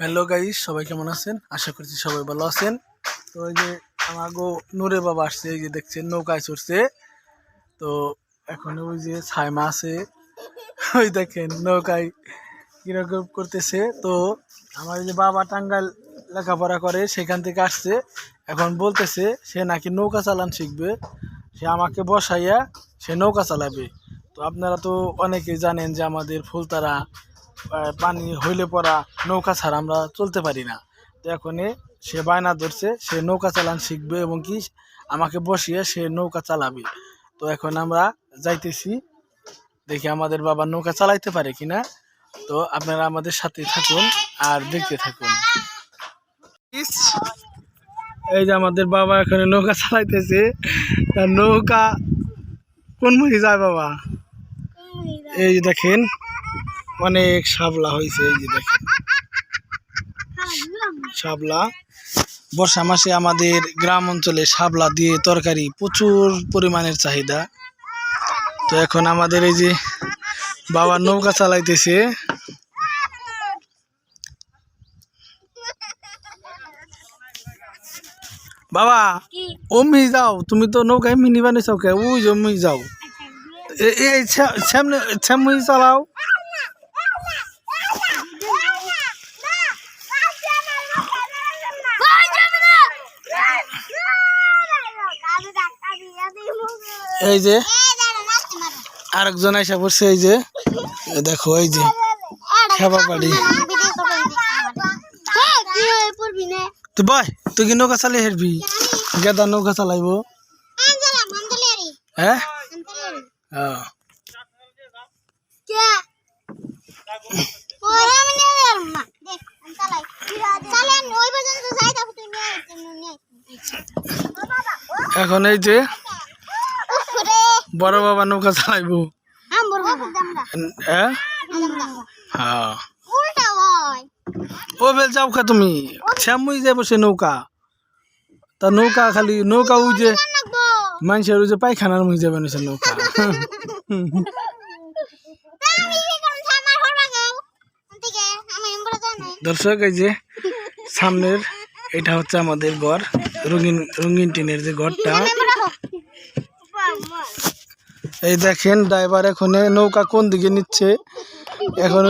Hello guys সবাই কেমন আছেন? আশা করছি সবাই ভালো আছেন। তো ওই যে আমার গো নূরে বাবা আসছে, এই যে দেখছেন, নৌকায় চড়ছে। তো এখন ওই যে ছাইমা আছে, ওই দেখেন, নৌকায় কীরকম করতেছে। তো আমার এই যে বাবা টাঙ্গাইল লেখাপড়া করে, সেখান থেকে আসছে। এখন বলতেছে, সে নাকি নৌকা চালান শিখবে। সে আমাকে বসাইয়া সে নৌকা চালাবে। তো আপনারা তো অনেকেই জানেন যে আমাদের ফুলতারা পানি হইলে পরা নৌকা ছাড়া আমরা চলতে পারি না। তো এখন সে বায়না ধরছে সে নৌকা চালান শিখবে এবং কি আমাকে বসিয়ে সে নৌকা চালাবে। তো এখন আমরা যাইতেছি দেখি আমাদের বাবা নৌকা চালাইতে পারে কিনা। তো আপনারা আমাদের সাথে থাকুন আর দেখতে থাকুন। এই যে আমাদের বাবা এখানে নৌকা চালাইতেছে। নৌকা কোন মুখে যায় বাবা? এই দেখেন অনেক শাপলা হয়েছে এই যে দেখেন। শাপলা? বর্ষা মাসে আমাদের গ্রাম অঞ্চলে শাপলা দিয়ে তরকারি প্রচুর পরিমাণের চাহিদা। তো এখন আমাদের এই যে বাবা নৌকা চালাইতেছে। বাবা অমনি যাও তুমি তো নৌকায় মিনি বানিয়েছো কে? ওই যে অমনি যাও। এই সামনে সামনে চালাও। এই যে আরেকজন আইসা পড়ছে এই যে। দেখো এই যে খেবা বাড়ি তুই বয় তুই কি নৌকা চালিয়ে হেরবি? গেদা নৌকা চালাইবো। হ্যাঁ? হ্যাঁ। এখন এই যে বড় বাবা নৌকা চালাইবো। হ্যাঁ? হ্যাঁ। ও বেল যাও খা তুমি। শ্যামুই যাব সে নৌকা। তা নৌকা খালি নৌকা ওই যে মানুষের ওই যে পায়খানার মুই যাবে না সে নৌকা দর্শক এই যে সামনের এটা হচ্ছে আমাদের ঘর। রঙিন রঙিন টিনের যে ঘরটা। এই দেখেন, ড্রাইভার এখন নৌকা কোন দিকে নিচ্ছে? এখন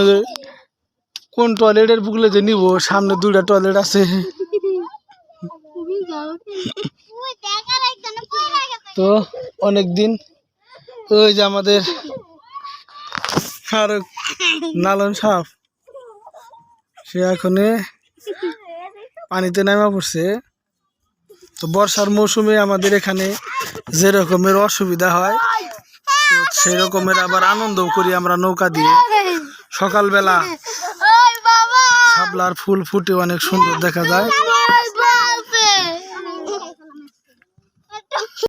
কোন টয়লেটের বুকলে যে নিব? সামনে দুইটা টয়লেট আছে। তো অনেক দিন ওই যে আমাদের আর নালন সাপ সে এখন পানিতে নামা পড়ছে। তো বর্ষার মৌসুমে আমাদের এখানে যে রকমের অসুবিধা হয় সেই রকমের আবার আনন্দও করি আমরা নৌকা দিয়ে। সকালবেলা শাপলার ফুল ফুটে অনেক সুন্দর দেখা যায়।